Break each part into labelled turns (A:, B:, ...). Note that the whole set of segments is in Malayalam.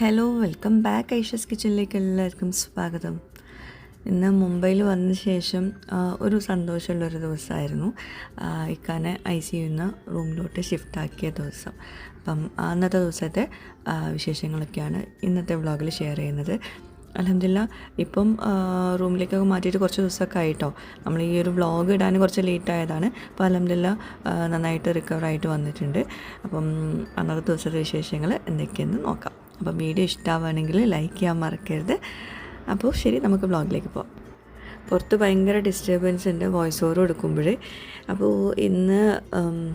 A: ഹലോ വെൽക്കം ബാക്ക് ഐഷസ് കിച്ചണിലേക്ക് എല്ലാവർക്കും സ്വാഗതം. ഇന്ന് മുംബൈയിൽ വന്ന ശേഷം ഒരു സന്തോഷമുള്ളൊരു ദിവസമായിരുന്നു. ഇക്കാനെ ഐ സി യുന്ന് റൂമിലോട്ട് ഷിഫ്റ്റ് ആക്കിയ ദിവസം. അപ്പം അന്നത്തെ ദിവസത്തെ വിശേഷങ്ങളൊക്കെയാണ് ഇന്നത്തെ വ്ളോഗിൽ ഷെയർ ചെയ്യുന്നത്. അലഹമില്ല ഇപ്പം റൂമിലേക്കൊക്കെ മാറ്റിയിട്ട് കുറച്ച് ദിവസമൊക്കെ ആയിട്ടോ. നമ്മൾ ഈ ഒരു വ്ളോഗ് ഇടാൻ കുറച്ച് ലേറ്റ് ആയതാണ്. അപ്പോൾ അലഹമില്ല നന്നായിട്ട് റിക്കവർ ആയിട്ട് വന്നിട്ടുണ്ട്. അപ്പം അന്നത്തെ ദിവസത്തെ വിശേഷങ്ങൾ എന്തൊക്കെയെന്ന് നോക്കാം. അപ്പം വീഡിയോ ഇഷ്ടമാവുകയാണെങ്കിൽ ലൈക്ക് ചെയ്യാൻ മറക്കരുത്. അപ്പോൾ ശരി നമുക്ക് വ്ളോഗിലേക്ക് പോകാം പുറത്ത് ഭയങ്കര ഡിസ്റ്റർബൻസ് ഉണ്ട് വോയിസ് ഓവർ കൊടുക്കുമ്പോൾ അപ്പോൾ ഇന്ന്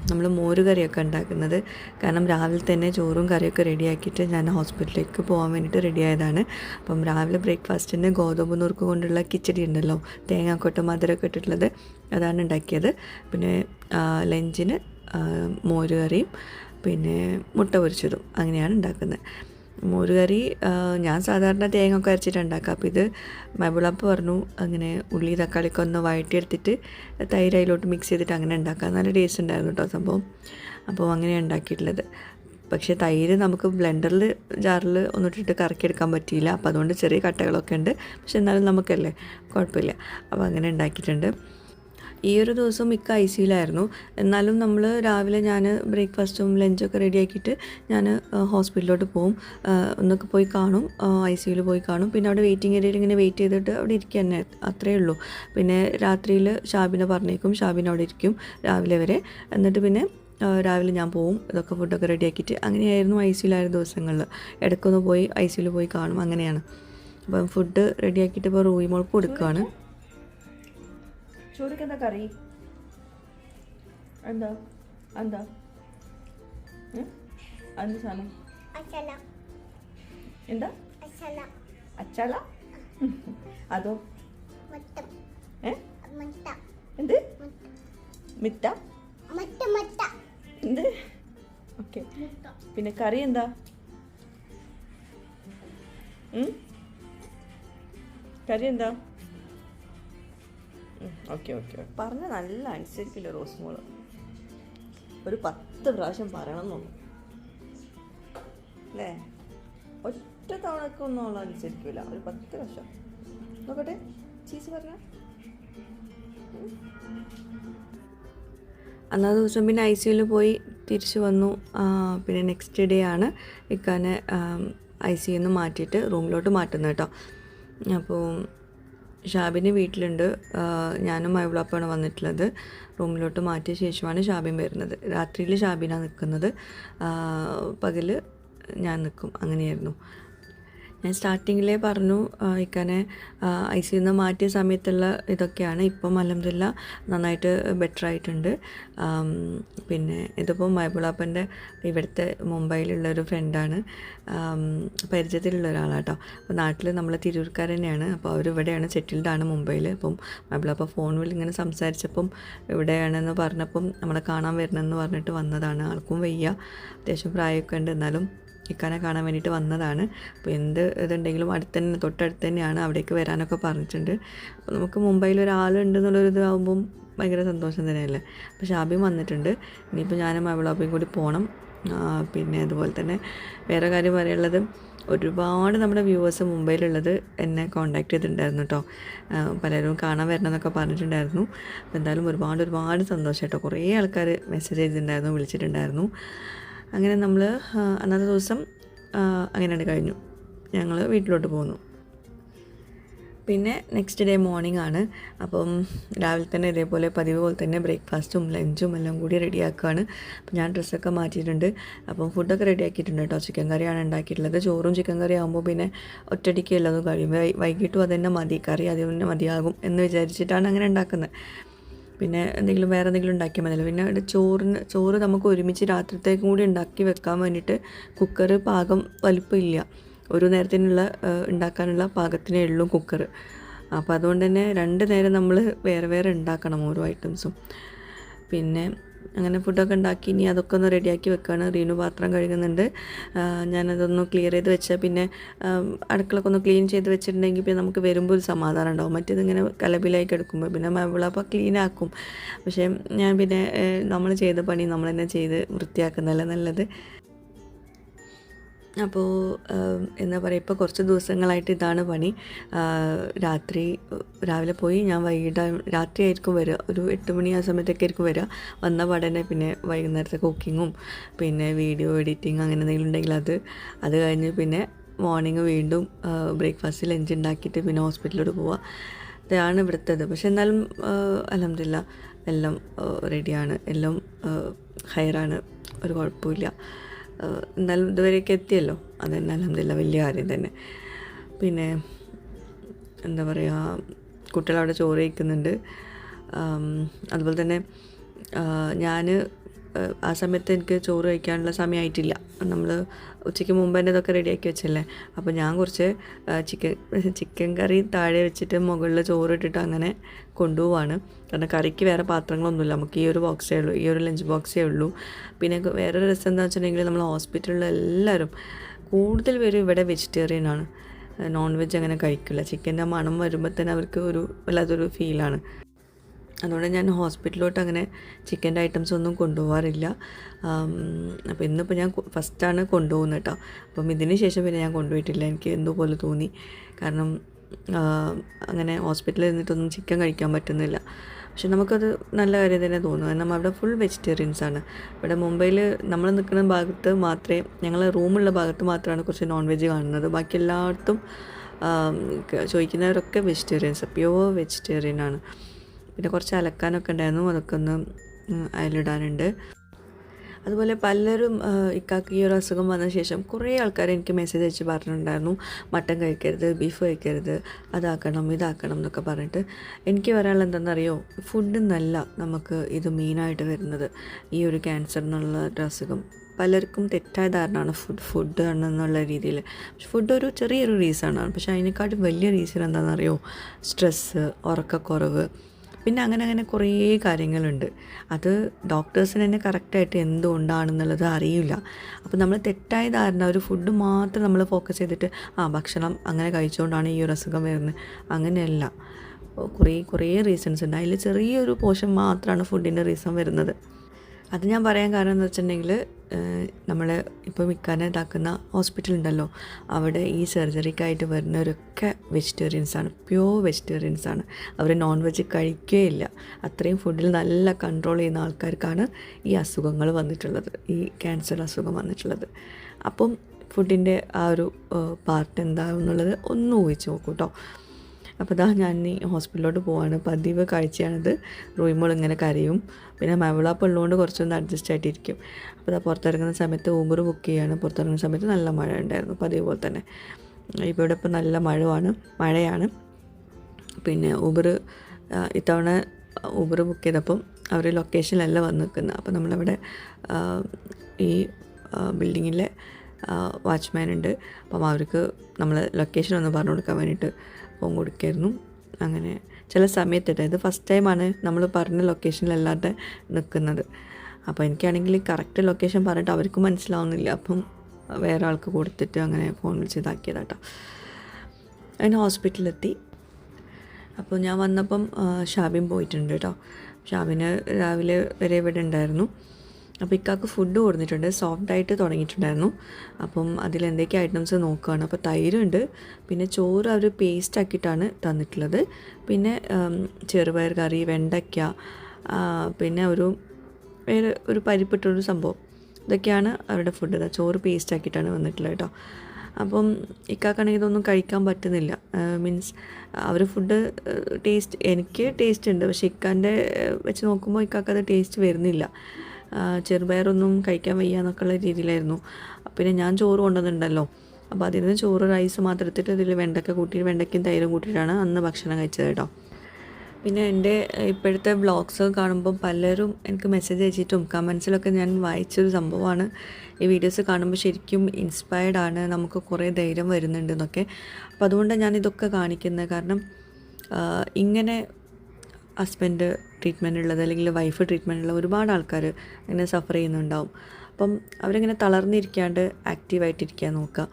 A: നമ്മൾ മോര് കറിയൊക്കെ ഉണ്ടാക്കുന്നത്. കാരണം രാവിലെ തന്നെ ചോറും കറിയൊക്കെ റെഡിയാക്കിയിട്ട് ഞാൻ ഹോസ്പിറ്റലിലേക്ക് പോകാൻ വേണ്ടിയിട്ട് റെഡി ആയതാണ്. അപ്പം രാവിലെ ബ്രേക്ക്ഫാസ്റ്റിന് ഗോതമ്പ് നുറുക്ക് കൊണ്ടുള്ള കിച്ചടി ഉണ്ടല്ലോ തേങ്ങാക്കൊട്ട് മധുരമൊക്കെ ഇട്ടിട്ടുള്ളത് അതാണ് ഉണ്ടാക്കിയത്. പിന്നെ ലഞ്ചിന് മോര് കറിയും പിന്നെ മുട്ട പൊരിച്ചതും അങ്ങനെയാണ് ഉണ്ടാക്കുന്നത്. മോരുകറി ഞാൻ സാധാരണ തേങ്ങ ഒക്കെ അരച്ചിട്ട് ഉണ്ടാക്കുക അപ്പോൾ ഇത് മൈബിളപ്പ് പറഞ്ഞു അങ്ങനെ ഉള്ളി തക്കാളിയൊക്കെ ഒന്ന് വഴറ്റിയെടുത്തിട്ട് തൈര് അതിലോട്ട് മിക്സ് ചെയ്തിട്ട് അങ്ങനെ ഉണ്ടാക്കുക നല്ല ടേസ്റ്റ് ഉണ്ടായിരുന്നു കേട്ടോ സംഭവം. അപ്പോൾ അങ്ങനെ ഉണ്ടാക്കിയിട്ടുള്ളത്. പക്ഷേ തൈര് നമുക്ക് ബ്ലെൻഡറിൽ ജാറിൽ ഒന്നിട്ടിട്ട് കറക്കിയെടുക്കാൻ പറ്റിയില്ല. അപ്പോൾ അതുകൊണ്ട് ചെറിയ കട്ടകളൊക്കെ ഉണ്ട്. പക്ഷെ എന്നാലും നമുക്കല്ലേ കുഴപ്പമില്ല. അപ്പോൾ അങ്ങനെ ഉണ്ടാക്കിയിട്ടുണ്ട്. ഈ ഒരു ദിവസം മിക്ക ഐ സിയിലായിരുന്നു എന്നാലും നമ്മൾ രാവിലെ ഞാൻ ബ്രേക്ക്ഫാസ്റ്റും ലഞ്ചൊക്കെ റെഡിയാക്കിയിട്ട് ഞാൻ ഹോസ്പിറ്റലിലോട്ട് പോകും ഒന്നൊക്കെ പോയി കാണും. ഐ സിയിൽ പോയി കാണും. പിന്നെ അവിടെ വെയിറ്റിംഗ് ഏരിയയിൽ ഇങ്ങനെ വെയിറ്റ് ചെയ്തിട്ട് അവിടെ ഇരിക്കുക തന്നെ അത്രയേ ഉള്ളൂ. പിന്നെ രാത്രിയിൽ ഷാബിനെ പറഞ്ഞേക്കും. ഷാബിനെ അവിടെ ഇരിക്കും രാവിലെ വരെ. എന്നിട്ട് പിന്നെ രാവിലെ ഞാൻ പോവും. ഇതൊക്കെ ഫുഡൊക്കെ റെഡിയാക്കിയിട്ട് അങ്ങനെയായിരുന്നു ഐ സിയിലായ ദിവസങ്ങളിൽ ഇടയ്ക്കൊന്ന് പോയി ഐ സിയിൽ പോയി കാണും. അങ്ങനെയാണ്. അപ്പം ഫുഡ് റെഡിയാക്കിയിട്ട് ഇപ്പോൾ റൂയി മോൾക്ക് കൊടുക്കുകയാണ്
B: ചോറിക്ക് എന്താ കറി? എന്താ? എന്താ? എന്ത് സാധനം? എന്താ?
C: അച്ചാല.
B: അതോ? എന്ത്? മിത്ത എന്ത്? ഓക്കെ. പിന്നെ കറി എന്താ? കറി എന്താ? ഓക്കെ ഓക്കെ പറഞ്ഞ നല്ല അനുസരിക്കില്ല റോസ് മോൾ? ഒരു പത്ത് പ്രാവശ്യം പറയണം എന്നുള്ളു അല്ലേ? ഒറ്റ തവണക്ക് ഒന്നും അവൾ അനുസരിക്കില്ല ഒരു പത്ത് പ്രാവശ്യം. നോക്കട്ടെ ചീസ് പറഞ്ഞ?
A: അന്നാ ദിവസം പിന്നെ ഐ സിയിൽ പോയി തിരിച്ചു വന്നു. പിന്നെ നെക്സ്റ്റ് ഡേ ആണ് ഇക്കാനെ ഐ സിയിൽ നിന്ന് മാറ്റിയിട്ട് റൂമിലോട്ട് മാറ്റുന്നത് കേട്ടോ. അപ്പോൾ ഷാബിന് വീട്ടിലുണ്ട്. ഞാനും മൈവിളപ്പാണ് വന്നിട്ടുള്ളത്. റൂമിലോട്ട് മാറ്റിയ ശേഷമാണ് ഷാബിൻ വരുന്നത്. രാത്രിയിൽ ഷാബിനാണ് നിൽക്കുന്നത്. പകൽ ഞാൻ നിൽക്കും. അങ്ങനെയായിരുന്നു. ഞാൻ സ്റ്റാർട്ടിങ്ങിലേ പറഞ്ഞു ഇക്കാനെ ഐ സിയിൽ നിന്ന് മാറ്റിയ സമയത്തുള്ള ഇതൊക്കെയാണ് ഇപ്പം അലഹമില്ല നന്നായിട്ട് ബെറ്റർ ആയിട്ടുണ്ട്. പിന്നെ ഇതിപ്പോൾ മൈബിളാപ്പന്റെ ഇവിടുത്തെ മുംബൈയിലുള്ള ഒരു ഫ്രണ്ടാണ് പരിചയത്തിലുള്ള ഒരാളാട്ടോ. അപ്പോൾ നാട്ടിൽ നമ്മൾ തിരൂർക്കാർ തന്നെയാണ്. അപ്പോൾ അവർ ഇവിടെയാണ് സെറ്റിൽഡ് ആണ് മുംബൈയിൽ അപ്പം മൈബിളാപ്പ ഫോണിൽ ഇങ്ങനെ സംസാരിച്ചപ്പം ഇവിടെയാണെന്ന് പറഞ്ഞപ്പം നമ്മളെ കാണാൻ വരണമെന്ന് പറഞ്ഞിട്ട് വന്നതാണ്. ആൾക്കും വയ്യ. അത്യാവശ്യം പ്രായമൊക്കെ ഉണ്ട്. എന്നാലും ഇക്കാനെ കാണാൻ വേണ്ടിയിട്ട് വന്നതാണ്. അപ്പോൾ എന്ത് ഇതുണ്ടെങ്കിലും അടുത്ത് തന്നെ തൊട്ടടുത്ത് തന്നെയാണ് അവിടേക്ക് വരാനൊക്കെ പറഞ്ഞിട്ടുണ്ട്. അപ്പോൾ നമുക്ക് മുംബൈയിൽ ഒരാളുണ്ട് എന്നുള്ളൊരു ഇതാകുമ്പം ഭയങ്കര സന്തോഷം തന്നെയല്ലേ? അപ്പോൾ ഷാബിയും വന്നിട്ടുണ്ട്. ഇനിയിപ്പോൾ ഞാനും അവളാബിയും കൂടി പോകണം പിന്നെ അതുപോലെ തന്നെ വേറെ കാര്യം പറയാനുള്ളത് ഒരുപാട് നമ്മുടെ വ്യൂവേഴ്സ് മുംബൈയിലുള്ളത് എന്നെ കോൺടാക്ട് ചെയ്തിട്ടുണ്ടായിരുന്നു കേട്ടോ. പലരും കാണാൻ വരണം എന്നൊക്കെ പറഞ്ഞിട്ടുണ്ടായിരുന്നു. അപ്പോൾ എന്തായാലും ഒരുപാട് ഒരുപാട് സന്തോഷം കേട്ടോ. കുറേ ആൾക്കാർ മെസ്സേജ് ചെയ്തിട്ടുണ്ടായിരുന്നു വിളിച്ചിട്ടുണ്ടായിരുന്നു. അങ്ങനെ നമ്മൾ അന്നത്തെ ദിവസം അങ്ങനെയാണ് കഴിഞ്ഞു. ഞങ്ങൾ വീട്ടിലോട്ട് പോന്നു. പിന്നെ നെക്സ്റ്റ് ഡേ മോർണിംഗ് ആണ്. അപ്പം രാവിലെ തന്നെ ഇതേപോലെ പതിവ് പോലെ തന്നെ ബ്രേക്ക്ഫാസ്റ്റും ലഞ്ചും എല്ലാം കൂടി റെഡിയാക്കുകയാണ് അപ്പം ഞാൻ ഡ്രസ്സൊക്കെ മാറ്റിയിട്ടുണ്ട്. അപ്പം ഫുഡൊക്കെ റെഡിയാക്കിയിട്ടുണ്ട് കേട്ടോ. ചിക്കൻ കറിയാണ് ഉണ്ടാക്കിയിട്ടുള്ളത്. ചോറും ചിക്കൻ കറി ആകുമ്പോൾ പിന്നെ ഒറ്റടിക്ക് എല്ലാതും കഴിയും വൈകിട്ടും അത് തന്നെ മതി. കറി അത് തന്നെ മതിയാകും എന്ന് വിചാരിച്ചിട്ടാണ് അങ്ങനെ ഉണ്ടാക്കുന്നത്. പിന്നെ എന്തെങ്കിലും വേറെ എന്തെങ്കിലും ഉണ്ടാക്കിയാൽ മതിയല്ലോ. പിന്നെ ഇവിടെ ചോറിന് ചോറ് നമുക്ക് ഒരുമിച്ച് രാത്രിത്തേക്കും കൂടി ഉണ്ടാക്കി വെക്കാൻ വേണ്ടിയിട്ട് കുക്കർ പാകം വലിപ്പമില്ല. ഒരു നേരത്തിനുള്ള ഉണ്ടാക്കാനുള്ള പാകത്തിനേ ഉള്ളൂ കുക്കർ അപ്പോൾ അതുകൊണ്ട് തന്നെ രണ്ട് നേരം നമ്മൾ വേറെ വേറെ ഉണ്ടാക്കണം ഓരോ ഐറ്റംസും പിന്നെ അങ്ങനെ ഫുഡൊക്കെ ഉണ്ടാക്കി ഇനി അതൊക്കെ ഒന്ന് റെഡിയാക്കി വെക്കുകയാണ് റീനു പാത്രം കഴുകുന്നുണ്ട്. ഞാനതൊന്ന് ക്ലിയർ ചെയ്ത് വെച്ചാൽ പിന്നെ അടുക്കളൊക്കെ ഒന്ന് ക്ലീൻ ചെയ്ത് വെച്ചിട്ടുണ്ടെങ്കിൽ പിന്നെ നമുക്ക് വരുമ്പോൾ ഒരു സമാധാനം ഉണ്ടാവും. മറ്റേത് ഇങ്ങനെ കലബിലായി കിടക്കുമ്പോൾ പിന്നെ മവിളപ്പോൾ ക്ലീൻ ആക്കും. പക്ഷേ ഞാൻ പിന്നെ നമ്മൾ ചെയ്ത പണി നമ്മൾ തന്നെ ചെയ്ത് വൃത്തിയാക്കുന്നതല്ല നല്ലത്. അപ്പോൾ എന്താ പറയുക ഇപ്പോൾ കുറച്ച് ദിവസങ്ങളായിട്ട് ഇതാണ് പണി. രാത്രി രാവിലെ പോയി ഞാൻ വൈകിട്ട് രാത്രി ആയിരിക്കും വരിക ഒരു എട്ട് മണി ആ സമയത്തൊക്കെ ആയിരിക്കും വരിക വന്ന പാടനെ പിന്നെ വൈകുന്നേരത്തെ കുക്കിങ്ങും പിന്നെ വീഡിയോ എഡിറ്റിംഗ് അങ്ങനെ എന്തെങ്കിലും ഉണ്ടെങ്കിൽ അത് അത് കഴിഞ്ഞ് പിന്നെ മോർണിംഗ് വീണ്ടും ബ്രേക്ക്ഫാസ്റ്റ് ലഞ്ച് ഉണ്ടാക്കിയിട്ട് പിന്നെ ഹോസ്പിറ്റലിലോട്ട് പോവുക ഇതാണ് ഇവിടുത്തേത്. പക്ഷെ എന്നാലും അലഹമില്ല എല്ലാം റെഡിയാണ് എല്ലാം ഹയറാണ് ഒരു കുഴപ്പമില്ല എന്നാലും ഇതുവരെയൊക്കെ എത്തിയല്ലോ. അത് തന്നെ അലഹമില്ല വലിയ കാര്യം തന്നെ. പിന്നെ എന്താ പറയുക കുട്ടികളവിടെ ചോറ് കഴിക്കുന്നുണ്ട്. അതുപോലെ തന്നെ ഞാൻ ആ സമയത്ത് എനിക്ക് ചോറ് കഴിക്കാനുള്ള സമയമായിട്ടില്ല. നമ്മൾ ഉച്ചയ്ക്ക് മുമ്പ് തന്നെ ഇതൊക്കെ റെഡിയാക്കി വെച്ചല്ലേ? അപ്പോൾ ഞാൻ കുറച്ച് ചിക്കൻ ചിക്കൻ കറി താഴെ വെച്ചിട്ട് മുകളിൽ ചോറ് ഇട്ടിട്ട് അങ്ങനെ കൊണ്ടുപോവാണ്. കാരണം കറിക്ക് വേറെ പാത്രങ്ങളൊന്നുമില്ല. നമുക്ക് ഈ ഒരു ബോക്സേ ഉള്ളൂ. ഈ ഒരു ലഞ്ച് ബോക്സേ ഉള്ളൂ. പിന്നെ വേറെ രസം എന്താ വെച്ചിട്ടുണ്ടെങ്കിൽ നമ്മൾ ഹോസ്പിറ്റലിൽ എല്ലാവരും കൂടുതൽ പേരും ഇവിടെ വെജിറ്റേറിയൻ ആണ്. നോൺ വെജ് അങ്ങനെ കഴിക്കില്ല. ചിക്കന്റെ മണം വരുമ്പോൾ തന്നെ അവർക്ക് ഒരു വല്ലാത്തൊരു ഫീലാണ് അതുകൊണ്ട് ഞാൻ ഹോസ്പിറ്റലിലോട്ട് അങ്ങനെ ചിക്കന്റെ ഐറ്റംസ് ഒന്നും കൊണ്ടുപോകാറില്ല അപ്പോൾ ഇന്നിപ്പോൾ ഞാൻ ഫസ്റ്റാണ് കൊണ്ടുപോകുന്നത് കേട്ടോ. അപ്പം ഇതിന് ശേഷം പിന്നെ ഞാൻ കൊണ്ടുപോയിട്ടില്ല. എനിക്ക് എന്തോ പോലെ തോന്നി. കാരണം അങ്ങനെ ഹോസ്പിറ്റലിൽ നിന്നിട്ടൊന്നും ചിക്കൻ കഴിക്കാൻ പറ്റുന്നില്ല. പക്ഷെ നമുക്കത് നല്ല കാര്യം തന്നെ തോന്നും കാരണം അവിടെ ഫുൾ വെജിറ്റേറിയൻസ് ആണ്. ഇവിടെ മുംബൈയിൽ നമ്മൾ നിൽക്കുന്ന ഭാഗത്ത് മാത്രമേ ഞങ്ങൾ റൂമുള്ള ഭാഗത്ത് മാത്രമാണ് കുറച്ച് നോൺ വെജ് കാണുന്നത്. ബാക്കി എല്ലായിടത്തും ചോദിക്കുന്നവരൊക്കെ വെജിറ്റേറിയൻസ് പ്യുവർ വെജിറ്റേറിയൻ ആണ്. പിന്നെ കുറച്ച് അലക്കാനൊക്കെ ഉണ്ടായിരുന്നു. അതൊക്കെ ഒന്ന് ഉം, അയലിടാനുണ്ട്. അതുപോലെ പലരും ഇക്കാക്ക് ഈ ഒരു അസുഖം വന്ന ശേഷം കുറേ ആൾക്കാർ എനിക്ക് മെസ്സേജ് അയച്ച് പറഞ്ഞിട്ടുണ്ടായിരുന്നു. മട്ടൻ കഴിക്കരുത് ബീഫ് കഴിക്കരുത് അതാക്കണം ഇതാക്കണം എന്നൊക്കെ പറഞ്ഞിട്ട്. എനിക്ക് പറയാനുള്ള എന്താണെന്നറിയോ? ഫുഡ് നല്ല നമുക്ക് ഇത് മെയിനായിട്ട് വരുന്നത്. ഈ ഒരു ക്യാൻസർ എന്നുള്ള ഒരു അസുഖം. പലർക്കും തെറ്റായ ധാരണയാണ് ഫുഡ് ഫുഡ് എന്നുള്ള രീതിയിൽ പക്ഷെ ഫുഡ് ഒരു ചെറിയൊരു റീസണാണ് പക്ഷെ അതിനെക്കാട്ടും വലിയ റീസൺ എന്താണെന്നറിയോ? സ്ട്രെസ്സ് ഉറക്കക്കുറവ് പിന്നെ അങ്ങനെ അങ്ങനെ കുറേ കാര്യങ്ങളുണ്ട്. അത് ഡോക്ടേഴ്സിന് തന്നെ കറക്റ്റായിട്ട് എന്തുകൊണ്ടാണെന്നുള്ളത് അറിയില്ല. അപ്പോൾ നമ്മൾ തെറ്റായ ധാരണ ഒരു ഫുഡ് മാത്രം നമ്മൾ ഫോക്കസ് ചെയ്തിട്ട് ആ ഭക്ഷണം അങ്ങനെ കഴിച്ചുകൊണ്ടാണ് ഈ ഒരു അസുഖം വരുന്നത് അങ്ങനെയല്ല. കുറേ കുറേ റീസൺസ് ഉണ്ട്. അതിൽ ചെറിയൊരു പോർഷൻ മാത്രമാണ് ഫുഡിന്റെ റീസൺ വരുന്നത്. അത് ഞാൻ പറയാൻ കാരണം എന്ന് വെച്ചിട്ടുണ്ടെങ്കിൽ നമ്മൾ ഇപ്പോൾ മിക്കാനെ ഇതാക്കുന്ന ഹോസ്പിറ്റൽ ഉണ്ടല്ലോ അവിടെ ഈ സർജറിക്കായിട്ട് വരുന്നവരൊക്കെ വെജിറ്റേറിയൻസ് ആണ്. പ്യുവർ വെജിറ്റേറിയൻസ് ആണ്. അവർ നോൺ വെജ് കഴിക്കുകയില്ല അത്രയും ഫുഡിൽ നല്ല കൺട്രോൾ ചെയ്യുന്ന ആൾക്കാർക്കാണ് ഈ അസുഖങ്ങൾ വന്നിട്ടുള്ളത്. ഈ ക്യാൻസർ അസുഖം വന്നിട്ടുള്ളത്. അപ്പം ഫുഡിന്റെ ആ ഒരു പാർട്ട് എന്താണെന്നുള്ളത് ഒന്ന് ഊഹിച്ച് നോക്കൂ കേട്ടോ അപ്പോൾ ഇതാ ഞാൻ ഈ ഹോസ്പിറ്റലിലോട്ട് പോവാണ്. പതിവ് കാഴ്ചയാണിത്. റൂമോൾ ഇങ്ങനെ കരയും. പിന്നെ മവിളാപ്പ് ഉള്ളതുകൊണ്ട് കുറച്ചൊന്ന് അഡ്ജസ്റ്റ് ആയിട്ടിരിക്കും. അപ്പോൾ ഇതാ പുറത്തിറങ്ങുന്ന സമയത്ത് ഊബർ ബുക്ക് ചെയ്യാണ്. പുറത്തിറങ്ങുന്ന സമയത്ത് നല്ല മഴ ഉണ്ടായിരുന്നു. പതിവ് തന്നെ. ഇപ്പോൾ ഇവിടെ ഇപ്പോൾ നല്ല മഴയാണ് മഴയാണ്. പിന്നെ ഊബർ ഇത്തവണ ഊബർ ബുക്ക് ചെയ്തപ്പം അവർ ലൊക്കേഷനിലല്ല വന്ന് നിൽക്കുന്നത് അപ്പോൾ നമ്മളവിടെ ഈ ബിൽഡിങ്ങിലെ വാച്ച്മാൻ ഉണ്ട്. അപ്പം അവർക്ക് നമ്മൾ ലൊക്കേഷൻ ഒന്ന് പറഞ്ഞു കൊടുക്കാൻ വേണ്ടിയിട്ട് ഫോൺ കൊടുക്കായിരുന്നു. അങ്ങനെ ചില സമയത്തിട്ട് ഇത് ഫസ്റ്റ് ടൈമാണ് നമ്മൾ പറഞ്ഞ ലൊക്കേഷനിലല്ലാതെ നിൽക്കുന്നത്. അപ്പോൾ എനിക്കാണെങ്കിൽ കറക്റ്റ് ലൊക്കേഷൻ പറഞ്ഞിട്ട് അവർക്ക് മനസ്സിലാവുന്നില്ല. അപ്പം വേറെ ആൾക്ക് കൊടുത്തിട്ട് അങ്ങനെ ഫോൺ വിളിച്ച് ഇതാക്കിയതാട്ടോ അങ്ങനെ ഹോസ്പിറ്റലിലെത്തി അപ്പോൾ ഞാൻ വന്നപ്പം ഷാബിൻ പോയിട്ടുണ്ട് കേട്ടോ. ഷാബിന് രാവിലെ വരെ ഇവിടെ ഉണ്ടായിരുന്നു. അപ്പോൾ ഇക്കാക്ക് ഫുഡ് കൊടുത്തിട്ടുണ്ട് സോഫ്റ്റ് ആയിട്ട് തുടങ്ങിയിട്ടുണ്ടായിരുന്നു. അപ്പം അതിൽ എന്തൊക്കെ ഐറ്റംസ് നോക്കുകയാണ് അപ്പോൾ തൈരുണ്ട് പിന്നെ ചോറ് അവർ പേസ്റ്റ് ആക്കിയിട്ടാണ് തന്നിട്ടുള്ളത്. പിന്നെ ചെറുപയർ കറി വെണ്ടയ്ക്ക പിന്നെ ഒരു വേറെ ഒരു പരിപ്പിട്ടൊരു സംഭവം. ഇതൊക്കെയാണ് അവരുടെ ഫുഡ് ചോറ് പേസ്റ്റ് ആക്കിയിട്ടാണ് വന്നിട്ടുള്ളത് കേട്ടോ. അപ്പം ഇക്കാക്കാണെങ്കിൽ ഇതൊന്നും കഴിക്കാൻ പറ്റുന്നില്ല. മീൻസ് അവർ ഫുഡ് ടേസ്റ്റ് എനിക്ക് ടേസ്റ്റ് ഉണ്ട്. പക്ഷേ ഇക്കാന്റെ വെച്ച് നോക്കുമ്പോൾ ഇക്കാക്ക് അത് ടേസ്റ്റ് വരുന്നില്ല. ചെറുപയറൊന്നും കഴിക്കാൻ വയ്യ എന്നൊക്കെയുള്ള രീതിയിലായിരുന്നു. പിന്നെ ഞാൻ ചോറ് കൊണ്ടുവന്നിട്ടുണ്ടല്ലോ. അപ്പോൾ അതിൽ നിന്ന് ചോറ് റൈസ് മാത്രം എടുത്തിട്ട് ഇതിൽ വെണ്ടക്ക കൂട്ടിയിട്ട് വെണ്ടയ്ക്കും തൈരും കൂട്ടിയിട്ടാണ് അന്ന് ഭക്ഷണം കഴിച്ചത് കേട്ടോ. പിന്നെ എന്റെ ഇപ്പോഴത്തെ വ്ളോഗ്സ് കാണുമ്പോൾ പലരും എനിക്ക് മെസ്സേജ് അയച്ചിട്ടും കമൻസിലൊക്കെ ഞാൻ വായിച്ചൊരു സംഭവമാണ്. ഈ വീഡിയോസ് കാണുമ്പോൾ ശരിക്കും ഇൻസ്പയർഡ് ആണ്. നമുക്ക് കുറേ ധൈര്യം വരുന്നുണ്ട് എന്നൊക്കെ. അപ്പോൾ അതുകൊണ്ടാണ് ഞാൻ ഇതൊക്കെ കാണിക്കുന്നത്. കാരണം ഇങ്ങനെ ഹസ്ബൻഡ് ട്രീറ്റ്മെന്റ് ഉള്ളത് അല്ലെങ്കിൽ വൈഫ് ട്രീറ്റ്മെന്റ് ഉള്ള ഒരുപാട് ആൾക്കാർ ഇങ്ങനെ സഫർ ചെയ്യുന്നുണ്ടാവും. അപ്പം അവരിങ്ങനെ തളർന്നിരിക്കാണ്ട് ആക്റ്റീവായിട്ടിരിക്കാൻ നോക്കുക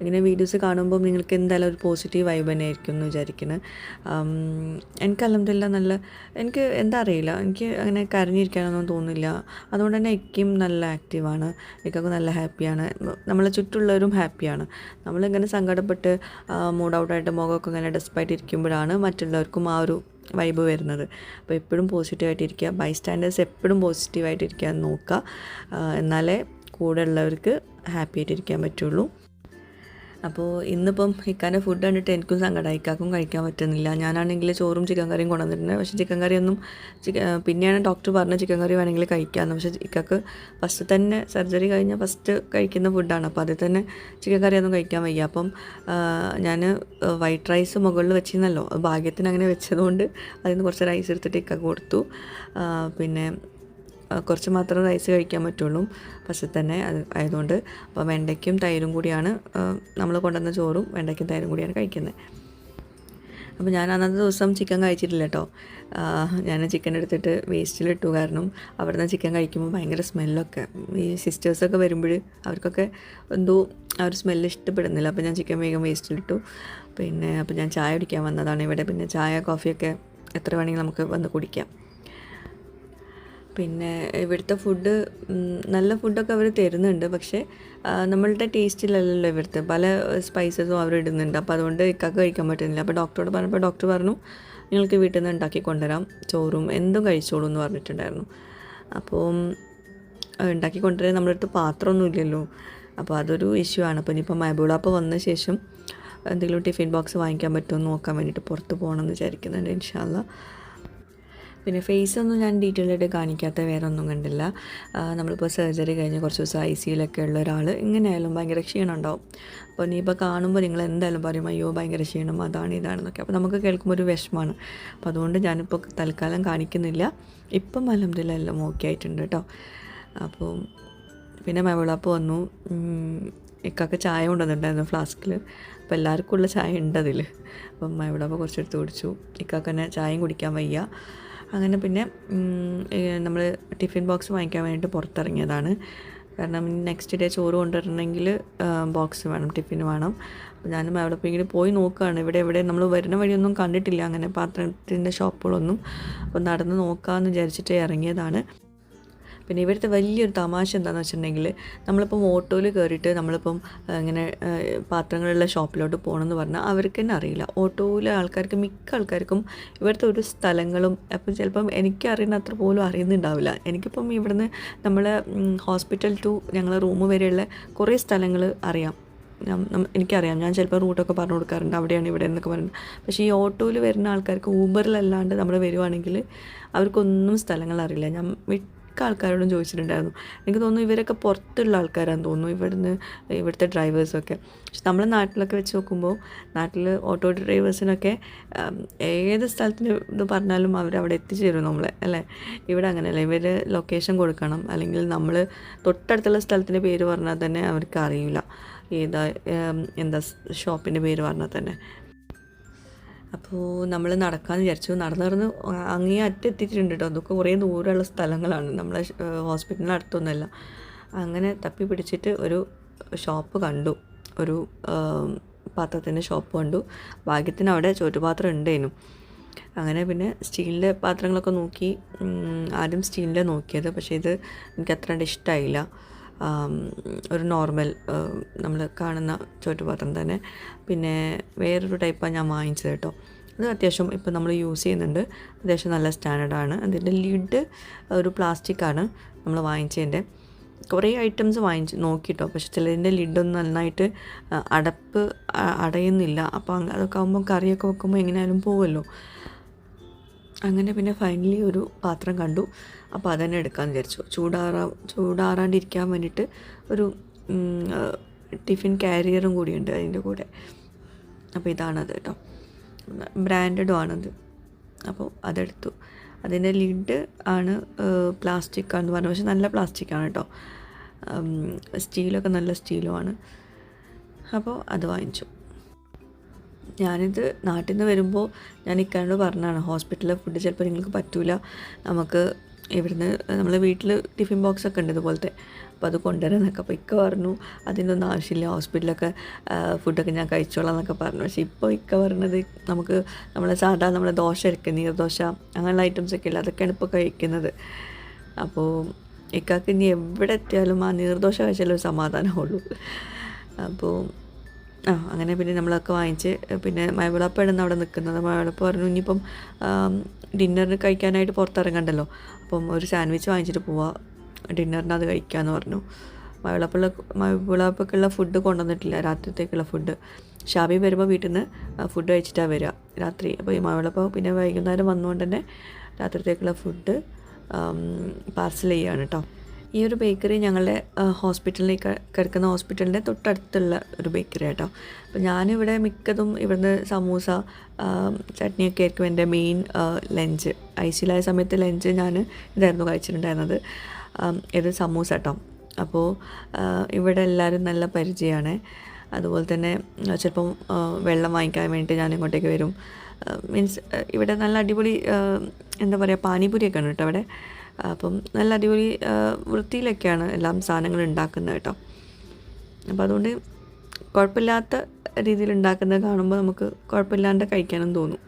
A: ഇങ്ങനെ വീഡിയോസ് കാണുമ്പോൾ നിങ്ങൾക്ക് എന്തായാലും ഒരു പോസിറ്റീവ് വൈബ് തന്നെ ആയിരിക്കും എന്ന് വിചാരിക്കുന്നത് എനിക്ക് അലഹമില്ല നല്ല എനിക്ക് എന്താ അറിയില്ല. എനിക്ക് അങ്ങനെ കരഞ്ഞിരിക്കാനൊന്നും തോന്നില്ല അതുകൊണ്ട് തന്നെ എക്കും നല്ല ആക്റ്റീവാണ് എക്കൊക്കെ നല്ല ഹാപ്പിയാണ് നമ്മളെ ചുറ്റുള്ളവരും ഹാപ്പിയാണ് നമ്മളിങ്ങനെ സങ്കടപ്പെട്ട് മൂഡ് ഔട്ടായിട്ട് മുഖമൊക്കെ ഇങ്ങനെ ഡെസ്പായിട്ട് ഇരിക്കുമ്പോഴാണ് മറ്റുള്ളവർക്കും ആ ഒരു വൈബ് വരുന്നത്. അപ്പോൾ എപ്പോഴും പോസിറ്റീവായിട്ടിരിക്കുക ബൈ സ്റ്റാൻഡേർഡ്സ് എപ്പോഴും പോസിറ്റീവായിട്ടിരിക്കാൻ നോക്കുക. എന്നാലേ കൂടെ ഉള്ളവർക്ക് ഹാപ്പി ആയിട്ടിരിക്കാൻ പറ്റുള്ളൂ. അപ്പോൾ ഇന്നിപ്പം ഇക്കാന്റെ ഫുഡ് കണ്ടിട്ട് എനിക്കും സങ്കടമായി ഇക്കാക്കും കഴിക്കാൻ പറ്റുന്നില്ല. ഞാനാണെങ്കിൽ ചോറും ചിക്കൻ കറിയും കൊണ്ടുവന്നിട്ടുണ്ട്. പക്ഷേ ചിക്കൻ കറിയൊന്നും ചിക്കൻ പിന്നെയാണ് ഡോക്ടർ പറഞ്ഞ ചിക്കൻ കറി വേണമെങ്കിൽ കഴിക്കാമെന്ന്. പക്ഷേ ഇക്കാക്ക് ഫസ്റ്റ് തന്നെ സർജറി കഴിഞ്ഞാൽ ഫസ്റ്റ് കഴിക്കുന്ന ഫുഡാണ് അപ്പോൾ അതിൽ തന്നെ ചിക്കൻ കറിയൊന്നും കഴിക്കാൻ വയ്യ. അപ്പം ഞാൻ വൈറ്റ് റൈസ് മുകളിൽ വെച്ചിരുന്നല്ലോ. ഭാഗ്യത്തിന് അങ്ങനെ വെച്ചതുകൊണ്ട് അതിൽ നിന്ന് കുറച്ച് റൈസ് എടുത്തിട്ട് ഇക്കാക്ക് കൊടുത്തു. പിന്നെ കുറച്ച് മാത്രം റൈസ് കഴിക്കാൻ പറ്റുള്ളൂ. പക്ഷെ തന്നെ അത് ആയതുകൊണ്ട് അപ്പോൾ വെണ്ടയ്ക്കും തൈരും കൂടിയാണ് നമ്മൾ കൊണ്ടുവന്ന ചോറും വെണ്ടയ്ക്കും തൈരും കൂടിയാണ് കഴിക്കുന്നത്. അപ്പോൾ ഞാൻ അന്നത്തെ ദിവസം ചിക്കൻ കഴിച്ചിട്ടില്ല കേട്ടോ. ഞാൻ ചിക്കൻ എടുത്തിട്ട് വേസ്റ്റിലിട്ടു കാരണം അവിടുന്ന് ചിക്കൻ കഴിക്കുമ്പോൾ ഭയങ്കര സ്മെല്ലൊക്കെ ഈ സിസ്റ്റേഴ്സൊക്കെ വരുമ്പോൾ അവർക്കൊക്കെ എന്തോ ആ ഒരു സ്മെല്ല് ഇഷ്ടപ്പെടുന്നില്ല. അപ്പോൾ ഞാൻ ചിക്കൻ വേഗം വേസ്റ്റിലിട്ടു പിന്നെ അപ്പോൾ ഞാൻ ചായ കുടിക്കാൻ വന്നതാണ് ഇവിടെ. പിന്നെ ചായ കോഫിയൊക്കെ എത്ര വേണമെങ്കിലും നമുക്ക് വന്ന് കുടിക്കാം. പിന്നെ ഇവിടുത്തെ ഫുഡ് നല്ല ഫുഡൊക്കെ അവർ തരുന്നുണ്ട്. പക്ഷേ നമ്മളുടെ ടേസ്റ്റിലല്ലല്ലോ ഇവിടുത്തെ. പല സ്പൈസസും അവർ ഇടുന്നുണ്ട്. അപ്പോൾ അതുകൊണ്ട് ഇക്കാക്ക് കഴിക്കാൻ പറ്റുന്നില്ല. അപ്പോൾ ഡോക്ടറോട് പറഞ്ഞപ്പോൾ ഡോക്ടർ പറഞ്ഞു നിങ്ങൾക്ക് വീട്ടിൽ നിന്ന് ഉണ്ടാക്കി കൊണ്ടുവരാം. ചോറും എന്തും കഴിച്ചോളൂ എന്ന് പറഞ്ഞിട്ടുണ്ടായിരുന്നു. അപ്പോൾ ഉണ്ടാക്കി കൊണ്ടുവരാൻ നമ്മുടെ അടുത്ത് പാത്രമൊന്നും ഇല്ലല്ലോ. അപ്പോൾ അതൊരു ഇഷ്യൂ ആണ്. അപ്പോൾ ഇനിയിപ്പോൾ മൈബോളാപ്പ് വന്ന ശേഷം എന്തെങ്കിലും ടിഫിൻ ബോക്സ് വാങ്ങിക്കാൻ പറ്റുമോ എന്ന് നോക്കാൻ വേണ്ടിയിട്ട് പുറത്ത് പോകണമെന്ന് വിചാരിക്കുന്നുണ്ട്. ഇൻഷാല്ല പിന്നെ ഫേസ് ഒന്നും ഞാൻ ഡീറ്റെയിൽ ആയിട്ട് കാണിക്കാത്ത വേറെ ഒന്നും കണ്ടില്ല നമ്മളിപ്പോൾ സർജറി കഴിഞ്ഞ് കുറച്ച് ദിവസം ഐ സിയിലൊക്കെ ഉള്ള ഒരാൾ ഇങ്ങനെയായാലും ഭയങ്കര ക്ഷീണം ഉണ്ടാവും അപ്പോൾ ഇനിയിപ്പോൾ കാണുമ്പോൾ നിങ്ങൾ എന്തായാലും പറയും അയ്യോ ഭയങ്കര ക്ഷീണം അതാണ് ഇതാണെന്നൊക്കെ. അപ്പോൾ നമുക്ക് കേൾക്കുമ്പോൾ ഒരു വിഷമമാണ് അപ്പോൾ അതുകൊണ്ട് ഞാനിപ്പോൾ തൽക്കാലം കാണിക്കുന്നില്ല. ഇപ്പം അലഹമില്ല എല്ലാം ഓക്കെ ആയിട്ടുണ്ട് കേട്ടോ. അപ്പോൾ പിന്നെ മവിളാപ്പ് വന്നു. ഇക്കൊക്കെ ചായ കൊണ്ടുവന്നിട്ടുണ്ടായിരുന്നു ഫ്ലാസ്കിൽ അപ്പോൾ എല്ലാവർക്കും ഉള്ള ചായ ഉണ്ട് അതിൽ അപ്പം മവിളാപ്പ് കുറച്ചെടുത്ത് കുടിച്ചു. ഇക്കാക്ക് തന്നെ ചായയും കുടിക്കാൻ വയ്യ. അങ്ങനെ പിന്നെ നമ്മൾ ടിഫിൻ ബോക്സ് വാങ്ങിക്കാൻ വേണ്ടിയിട്ട് പുറത്തിറങ്ങിയതാണ്. കാരണം നെക്സ്റ്റ് ഡേ ചോറ് കൊണ്ടുവരണമെങ്കിൽ ബോക്സ് വേണം ടിഫിൻ വേണം. അപ്പോൾ ഞാനും അവിടെ ഇങ്ങനെ പോയി നോക്കുകയാണ് ഇവിടെ എവിടെ നമ്മൾ വരുന്ന വഴിയൊന്നും കണ്ടിട്ടില്ല. അങ്ങനെ പാത്രത്തിന്റെ ഷോപ്പുകളൊന്നും. അപ്പോൾ നടന്ന് നോക്കാമെന്ന് വിചാരിച്ചിട്ട് ഇറങ്ങിയതാണ്. പിന്നെ ഇവിടുത്തെ വലിയൊരു തമാശ എന്താണെന്ന് വെച്ചിട്ടുണ്ടെങ്കിൽ നമ്മളിപ്പം ഓട്ടോയിൽ കയറിയിട്ട് നമ്മളിപ്പം ഇങ്ങനെ പാത്രങ്ങളുള്ള ഷോപ്പിലോട്ട് പോകണമെന്ന് പറഞ്ഞാൽ അവർക്ക് തന്നെ അറിയില്ല. ഓട്ടോയിലെ ആൾക്കാർക്ക് മിക്ക ആൾക്കാർക്കും ഇവിടുത്തെ ഒരു സ്ഥലങ്ങളും അപ്പം ചിലപ്പം എനിക്ക് അറിയുന്ന അത്ര പോലും അറിയുന്നുണ്ടാവില്ല. എനിക്കിപ്പം ഇവിടുന്ന് നമ്മൾ ഹോസ്പിറ്റൽ ടു ഞങ്ങളെ റൂം വരെയുള്ള കുറേ സ്ഥലങ്ങൾ അറിയാം. എനിക്കറിയാം. ഞാൻ ചിലപ്പോൾ റൂട്ടൊക്കെ പറഞ്ഞു കൊടുക്കാറുണ്ട്. അവിടെയാണ് ഇവിടെ എന്നൊക്കെ പറഞ്ഞു പക്ഷേ ഈ ഓട്ടോയിൽ വരുന്ന ആൾക്കാർക്ക് ഊബറിലല്ലാണ്ട് നമ്മൾ വരുവാണെങ്കിൽ അവർക്കൊന്നും സ്ഥലങ്ങൾ അറിയില്ല. ഞാൻ മിക്ക ആൾക്കാരോടും ചോദിച്ചിട്ടുണ്ടായിരുന്നു. എനിക്ക് തോന്നുന്നു ഇവരൊക്കെ പുറത്തുള്ള ആൾക്കാരാണെന്ന് തോന്നുന്നു. ഇവിടുന്ന് ഇവിടുത്തെ ഡ്രൈവേഴ്സൊക്കെ പക്ഷെ നമ്മളെ നാട്ടിലൊക്കെ വെച്ച് നോക്കുമ്പോൾ നാട്ടിൽ ഓട്ടോ ഡ്രൈവേഴ്സിനൊക്കെ ഏത് സ്ഥലത്തിന് ഇത് പറഞ്ഞാലും അവർ അവിടെ എത്തിച്ചേരും നമ്മളെ അല്ലേ? ഇവിടെ അങ്ങനെയല്ല. ഇവർ ലൊക്കേഷൻ കൊടുക്കണം. അല്ലെങ്കിൽ നമ്മൾ തൊട്ടടുത്തുള്ള സ്ഥലത്തിന്റെ പേര് പറഞ്ഞാൽ തന്നെ അവർക്ക് അറിയില്ല. ഏതാ എന്താ ഷോപ്പിന്റെ പേര് പറഞ്ഞാൽ തന്നെ. അപ്പോൾ നമ്മൾ നടക്കാമെന്ന് വിചാരിച്ചു. നടന്ന് നടന്ന് അങ്ങേ അറ്റെത്തിയിട്ടുണ്ട് കേട്ടോ അതൊക്കെ കുറേ ദൂരമുള്ള സ്ഥലങ്ങളാണ്. നമ്മളെ ഹോസ്പിറ്റലിന് അടുത്തൊന്നുമല്ല അങ്ങനെ തപ്പി പിടിച്ചിട്ട് ഒരു ഷോപ്പ് കണ്ടു. ഒരു പാത്രത്തിന്റെ ഷോപ്പ് കണ്ടു. ഭാഗ്യത്തിന് അവിടെ ചോറ്റുപാത്രം ഉണ്ടായിരുന്നു അങ്ങനെ പിന്നെ സ്റ്റീലിന്റെ പാത്രങ്ങളൊക്കെ നോക്കി. ആദ്യം സ്റ്റീലിന്റെ നോക്കിയത്. പക്ഷേ ഇത് എനിക്ക് അത്ര ഇഷ്ടമായില്ല ഒരു നോർമൽ നമ്മൾ കാണുന്ന ചോറ്റുപാത്രം തന്നെ. പിന്നെ വേറൊരു ടൈപ്പാണ് ഞാൻ വാങ്ങിച്ചത് കേട്ടോ. അത് അത്യാവശ്യം ഇപ്പം നമ്മൾ യൂസ് ചെയ്യുന്നുണ്ട്. അത്യാവശ്യം നല്ല സ്റ്റാൻഡേർഡാണ്. അതിന്റെ ലിഡ് ഒരു പ്ലാസ്റ്റിക്കാണ് നമ്മൾ വാങ്ങിച്ചതിന്റെ കുറേ ഐറ്റംസ് വാങ്ങിച്ച് നോക്കിയിട്ടോ പക്ഷെ ചിലതിന്റെ ലിഡൊന്നും നന്നായിട്ട് അടപ്പ് അടയുന്നില്ല. അപ്പോൾ അതൊക്കെ ആകുമ്പോൾ കറിയൊക്കെ വെക്കുമ്പോൾ എങ്ങനെയായാലും പോകുമല്ലോ അങ്ങനെ പിന്നെ ഫൈനലി ഒരു പാത്രം കണ്ടു. അപ്പോൾ അതന്നെ എടുക്കാമെന്ന് വിചാരിച്ചു. ചൂടാറാ ചൂടാറാണ്ടിരിക്കാൻ വേണ്ടിയിട്ട് ഒരു ടിഫിൻ കാരിയറും കൂടിയുണ്ട് അതിന്റെ കൂടെ. അപ്പോൾ ഇതാണത് കേട്ടോ ബ്രാൻഡഡും ആണത്. അപ്പോൾ അതെടുത്തു. അതിന്റെ ലിഡ് ആണ് പ്ലാസ്റ്റിക് ആണെന്ന് പറഞ്ഞു പക്ഷെ നല്ല പ്ലാസ്റ്റിക് പ്ലാസ്റ്റിക്കാണ് കേട്ടോ സ്റ്റീലൊക്കെ നല്ല സ്റ്റീലുമാണ് അപ്പോൾ അത് വാങ്ങിച്ചു. ഞാനിത് നാട്ടിൽ നിന്ന് വരുമ്പോൾ ഞാൻ ഇക്കാനോട് പറഞ്ഞാണ് ഹോസ്പിറ്റലിലെ ഫുഡ് ചിലപ്പോൾ നിങ്ങൾക്ക് പറ്റൂല. നമുക്ക് ഇവിടുന്ന് നമ്മൾ വീട്ടിൽ ടിഫിൻ ബോക്സ് ഒക്കെ ഉണ്ട് ഇതുപോലത്തെ. അപ്പോൾ അത് കൊണ്ടുവരാമെന്നൊക്കെ അപ്പോൾ ഇക്ക പറഞ്ഞു അതിനൊന്നും ആവശ്യമില്ല. ഹോസ്പിറ്റലൊക്കെ ഫുഡൊക്കെ ഞാൻ കഴിച്ചോളാം എന്നൊക്കെ പറഞ്ഞു. പക്ഷേ ഇപ്പോൾ ഇക്ക പറഞ്ഞത് നമുക്ക് നമ്മളെ സാധാരണ നമ്മളെ ദോശ ഇരിക്കുക നീർദോശ അങ്ങനെയുള്ള ഐറ്റംസ് ഒക്കെ ഇല്ല അതൊക്കെയാണ് ഇപ്പോൾ കഴിക്കുന്നത്. അപ്പോൾ ഇക്കാക്ക് ഇനി എവിടെ എത്തിയാലും ആ നീർദോശ കഴിച്ചാലും ഒരു സമാധാനമുള്ളൂ അപ്പോൾ ആ അങ്ങനെ പിന്നെ നമ്മളൊക്കെ വാങ്ങിച്ച് പിന്നെ മഴവിളപ്പാണ് അവിടെ നിൽക്കുന്നത്. മഴവിളപ്പ് പറഞ്ഞു ഇനിയിപ്പം ഡിന്നറിന് കഴിക്കാനായിട്ട് പുറത്തിറങ്ങണ്ടല്ലോ. അപ്പം ഒരു സാൻഡ്വിച്ച് വാങ്ങിച്ചിട്ട് പോവാം. ഡിന്നറിന് അത് കഴിക്കാമെന്ന് പറഞ്ഞു. മഴവിളപ്പുള്ള മഴവിളപ്പൊക്കെയുള്ള ഫുഡ് കൊണ്ടുവന്നിട്ടില്ല രാത്രിത്തേക്കുള്ള ഫുഡ് ഷാബി വരുമ്പോൾ വീട്ടിൽ നിന്ന് ഫുഡ് കഴിച്ചിട്ടാണ് വരിക രാത്രി. അപ്പോൾ ഈ മഴവിളപ്പ് പിന്നെ വൈകുന്നേരം വന്നുകൊണ്ട് തന്നെ രാത്രിത്തേക്കുള്ള ഫുഡ് പാർസൽ ചെയ്യുകയാണ് കേട്ടോ ഈ ഒരു ബേക്കറി ഞങ്ങളുടെ ഹോസ്പിറ്റലിലേക്ക് കിടക്കുന്ന ഹോസ്പിറ്റലിന്റെ തൊട്ടടുത്തുള്ള ഒരു ബേക്കറി കേട്ടോ അപ്പോൾ ഞാനിവിടെ മിക്കതും ഇവിടുന്ന് സമൂസ ചട്നിയൊക്കെ ആയിരിക്കും എന്റെ മെയിൻ ലഞ്ച് ഐ സിയിലായ സമയത്ത് ലഞ്ച് ഞാൻ ഇതായിരുന്നു കഴിച്ചിട്ടുണ്ടായിരുന്നത്. ഇത് സമൂസ കേട്ടോ അപ്പോൾ ഇവിടെ എല്ലാവരും നല്ല പരിചയമാണ് അതുപോലെ തന്നെ ചിലപ്പം വെള്ളം വാങ്ങിക്കാൻ വേണ്ടി ഞാൻ ഇങ്ങോട്ടേക്ക് വരും. മീൻസ് ഇവിടെ നല്ല അടിപൊളി എന്താ പറയുക പാനിപൂരിയൊക്കെ ഉണ്ട് കേട്ടോ അവിടെ. അപ്പം നല്ല അടിപൊളി വൃത്തിയിലൊക്കെയാണ് എല്ലാം സാധനങ്ങൾ ഉണ്ടാക്കുന്നത് കേട്ടോ. അപ്പോൾ അതുകൊണ്ട് കുഴപ്പമില്ലാത്ത രീതിയിൽ ഉണ്ടാക്കുന്നത് കാണുമ്പോൾ നമുക്ക് കുഴപ്പമില്ലാണ്ട് കഴിക്കാനും തോന്നും.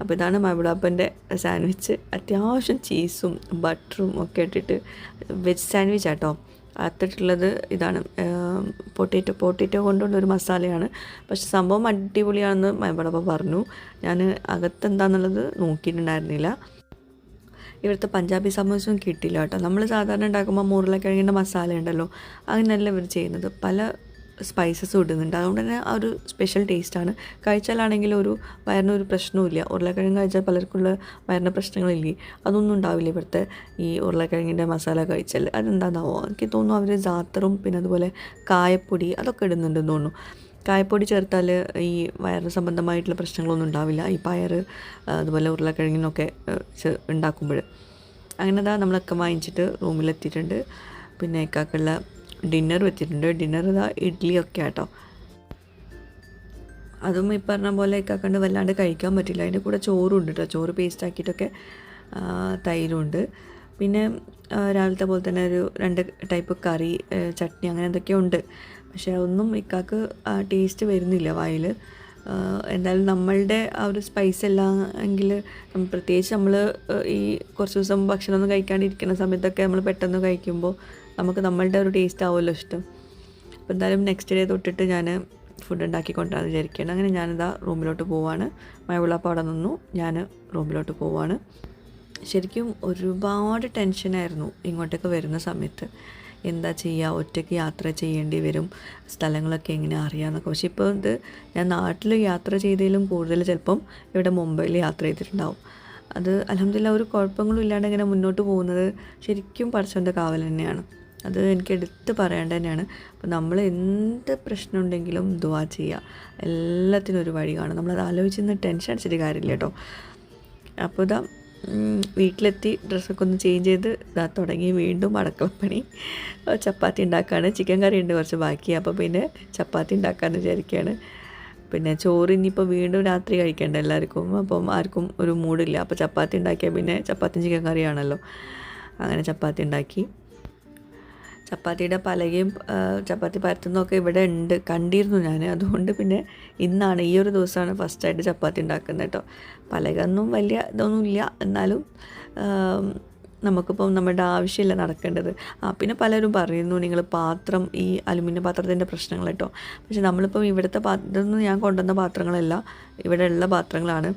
A: അപ്പോൾ ഇതാണ് മബിളാപ്പന്റെ സാൻഡ്വിച്ച് അത്യാവശ്യം ചീസും ബട്ടറും ഒക്കെ ഇട്ടിട്ട് വെജ് സാൻഡ്വിച്ച് ആട്ടോ. അത്തിട്ടുള്ളത് ഇതാണ് പൊട്ടേറ്റോ പൊട്ടേറ്റോ കൊണ്ടുള്ള ഒരു മസാലയാണ്. പക്ഷെ സംഭവം അടിപൊളിയാണെന്ന് മാബിളാപ്പ പറഞ്ഞു. ഞാൻ അകത്തെന്താന്നുള്ളത് നോക്കിയിട്ടുണ്ടായിരുന്നില്ല. ഇവിടുത്തെ പഞ്ചാബി സമോസയും കിട്ടില്ല കേട്ടോ. നമ്മൾ സാധാരണ ഉണ്ടാക്കുമ്പോൾ മുറിലക്കിഴങ്ങിന്റെ മസാല ഉണ്ടല്ലോ അങ്ങനെയല്ല ഇവർ ചെയ്യുന്നത്. പല സ്പൈസസും ഇടുന്നുണ്ട്. അതുകൊണ്ട് തന്നെ ആ ഒരു സ്പെഷ്യൽ ടേസ്റ്റാണ് കഴിച്ചാലാണെങ്കിൽ ഒരു വയറിന് ഒരു പ്രശ്നവുമില്ല ഉരുളക്കിഴങ്ങ് കഴിച്ചാൽ പലർക്കുള്ള വയറിന് പ്രശ്നങ്ങളില്ലേ? അതൊന്നും ഉണ്ടാവില്ല ഇവിടുത്തെ ഈ ഉരുളക്കിഴങ്ങിന്റെ മസാല കഴിച്ചാൽ. അതെന്താണെന്നാവോ എനിക്ക് തോന്നുന്നു അവർ ജാത്തറും പിന്നെ അതുപോലെ കായപ്പൊടി അതൊക്കെ ഇടുന്നുണ്ടെന്ന് തോന്നുന്നു. കായപ്പൊടി ചേർത്താൽ ഈ വയറ് സംബന്ധമായിട്ടുള്ള പ്രശ്നങ്ങളൊന്നും ഉണ്ടാവില്ല. ഈ പയർ അതുപോലെ ഉരുളക്കിഴങ്ങിനൊക്കെ ഉണ്ടാക്കുമ്പോൾ അങ്ങനെ അതാ നമ്മളൊക്കെ വാങ്ങിച്ചിട്ട് റൂമിലെത്തിയിട്ടുണ്ട്. പിന്നെ ഇക്കാക്കുള്ള ഡിന്നർ വെച്ചിട്ടുണ്ട്. ഡിന്നർ ഇതാ ഇഡ്ഡലിയൊക്കെ ആട്ടോ. അതും ഈ പറഞ്ഞ പോലെ ഇക്കാക്കണ്ട് വല്ലാണ്ട് കഴിക്കാൻ പറ്റില്ല. അതിന്റെ കൂടെ ചോറും ഉണ്ട് കേട്ടോ ചോറ് പേസ്റ്റ് ആക്കിയിട്ടൊക്കെ തൈരുണ്ട്. പിന്നെ രാവിലത്തെ പോലെ തന്നെ ഒരു രണ്ട് ടൈപ്പ് കറി ചട്നി അങ്ങനെ എന്തൊക്കെയോ ഉണ്ട്. പക്ഷേ ഒന്നും ഇക്കാക്ക് ടേസ്റ്റ് വരുന്നില്ല വായിൽ. എന്തായാലും നമ്മളുടെ ആ ഒരു സ്പൈസ് അല്ല എങ്കിൽ പ്രത്യേകിച്ച് നമ്മൾ ഈ കുറച്ച് ദിവസം ഭക്ഷണമൊന്നും കഴിക്കാണ്ടിരിക്കുന്ന സമയത്തൊക്കെ നമ്മൾ പെട്ടെന്ന് കഴിക്കുമ്പോൾ നമുക്ക് നമ്മളുടെ ഒരു ടേസ്റ്റ് ആവുമല്ലോ ഇഷ്ടം. അപ്പോൾ എന്തായാലും നെക്സ്റ്റ് ഡേ തൊട്ടിട്ട് ഞാൻ ഫുഡ് ഉണ്ടാക്കി കൊണ്ടുവരാൻ വിചാരിക്കുകയാണ്. അങ്ങനെ ഞാനിതാ റൂമിലോട്ട് പോവാണ്. മഴവിളപ്പം അവിടെ നിന്നു. ഞാൻ റൂമിലോട്ട് പോവാണ്. ശരിക്കും ഒരുപാട് ടെൻഷനായിരുന്നു ഇങ്ങോട്ടേക്ക് വരുന്ന സമയത്ത്. എന്താ ചെയ്യുക ഒറ്റയ്ക്ക് യാത്ര ചെയ്യേണ്ടി വരും സ്ഥലങ്ങളൊക്കെ എങ്ങനെ അറിയാമെന്നൊക്കെ. പക്ഷെ ഇപ്പോൾ ഇത് ഞാൻ നാട്ടിൽ യാത്ര ചെയ്തതിലും കൂടുതൽ ചിലപ്പം ഇവിടെ മുംബൈയിൽ യാത്ര ചെയ്തിട്ടുണ്ടാവും. അത് അലഹമില്ല ഒരു കുഴപ്പങ്ങളും ഇല്ലാണ്ട് ഇങ്ങനെ മുന്നോട്ട് പോകുന്നത് ശരിക്കും പഠിച്ചവന്റെ കാവൽ തന്നെയാണ്. അത് എനിക്ക് എടുത്ത് പറയേണ്ടത് തന്നെയാണ്. അപ്പോൾ നമ്മൾ എന്ത് പ്രശ്നമുണ്ടെങ്കിലും ദുവാ ചെയ്യുക. എല്ലാത്തിനും ഒരു വഴി കാണും. നമ്മളത് ആലോചിച്ചിരുന്ന ടെൻഷൻ അടിച്ചിട്ട് കാര്യമില്ല കേട്ടോ. അപ്പോൾ ഇതാ വീട്ടിലെത്തി ഡ്രസ്സൊക്കെ ഒന്ന് ചേഞ്ച് ചെയ്ത് ഇതാ തുടങ്ങി. വീണ്ടും അടക്കളപ്പണി. ചപ്പാത്തി ഉണ്ടാക്കുകയാണ് ചിക്കൻ കറി ഉണ്ട് കുറച്ച് ബാക്കി. അപ്പോൾ പിന്നെ ചപ്പാത്തി ഉണ്ടാക്കാമെന്ന് വിചാരിക്കുകയാണ് പിന്നെ ചോറ് ഇനിയിപ്പോൾ വീണ്ടും രാത്രി കഴിക്കേണ്ട എല്ലാവർക്കും. അപ്പം ആർക്കും ഒരു മൂഡില്ല അപ്പോൾ ചപ്പാത്തി ഉണ്ടാക്കിയാൽ പിന്നെ ചപ്പാത്തി ചിക്കൻ കറിയാണല്ലോ അങ്ങനെ ചപ്പാത്തി ഉണ്ടാക്കി. ചപ്പാത്തിയുടെ പലകയും ചപ്പാത്തി പരത്തുന്നൊക്കെ ഇവിടെ ഉണ്ട്. കണ്ടിരുന്നു ഞാൻ അതുകൊണ്ട് പിന്നെ ഇന്നാണ് ഈ ഒരു ദിവസമാണ് ഫസ്റ്റായിട്ട് ചപ്പാത്തി ഉണ്ടാക്കുന്നത് കേട്ടോ. പലക ഒന്നും വലിയ ഇതൊന്നുമില്ല. എന്നാലും നമുക്കിപ്പം നമ്മുടെ ആവശ്യമില്ല നടക്കേണ്ടത്. ആ പിന്നെ പലരും പറയുന്നു നിങ്ങൾ പാത്രം ഈ അലുമിനിയം പാത്രത്തിന്റെ പ്രശ്നങ്ങൾ കേട്ടോ. പക്ഷെ നമ്മളിപ്പം ഇവിടുത്തെ പാ ഇതൊന്നും ഞാൻ കൊണ്ടുവന്ന പാത്രങ്ങളല്ല. ഇവിടെ ഉള്ള പാത്രങ്ങളാണ്.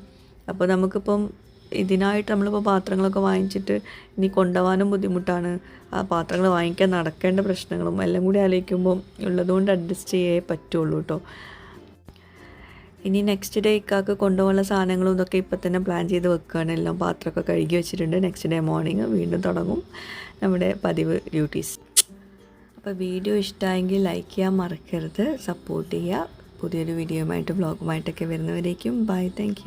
A: അപ്പോൾ നമുക്കിപ്പം ഇതിനായിട്ട് നമ്മളിപ്പോൾ പാത്രങ്ങളൊക്കെ വാങ്ങിച്ചിട്ട് ഇനി കൊണ്ടുപോകാനും ബുദ്ധിമുട്ടാണ്. ആ പാത്രങ്ങൾ വാങ്ങിക്കാൻ നടക്കേണ്ട പ്രശ്നങ്ങളും എല്ലാം കൂടി ആലോചിക്കുമ്പോൾ ഉള്ളതുകൊണ്ട് അഡ്ജസ്റ്റ് ചെയ്യേ പറ്റുള്ളൂ കേട്ടോ ഇനി നെക്സ്റ്റ് ഡേ ഇക്കാക്ക് കൊണ്ടുപോകാനുള്ള സാധനങ്ങളും ഇതൊക്കെ ഇപ്പം തന്നെ പ്ലാൻ ചെയ്ത് വെക്കുകയാണ് എല്ലാം പാത്രമൊക്കെ കഴുകി വെച്ചിട്ടുണ്ട്. നെക്സ്റ്റ് ഡേ മോർണിംഗ് വീണ്ടും തുടങ്ങും നമ്മുടെ പതിവ് ഡ്യൂട്ടീസ് അപ്പോൾ വീഡിയോ ഇഷ്ടമായെങ്കിൽ ലൈക്ക് ചെയ്യാൻ മറക്കരുത്. സപ്പോർട്ട് ചെയ്യുക പുതിയൊരു വീഡിയോയുമായിട്ട് വ്ളോഗുമായിട്ടൊക്കെ വരുന്നവരേക്കും ബൈ താങ്ക്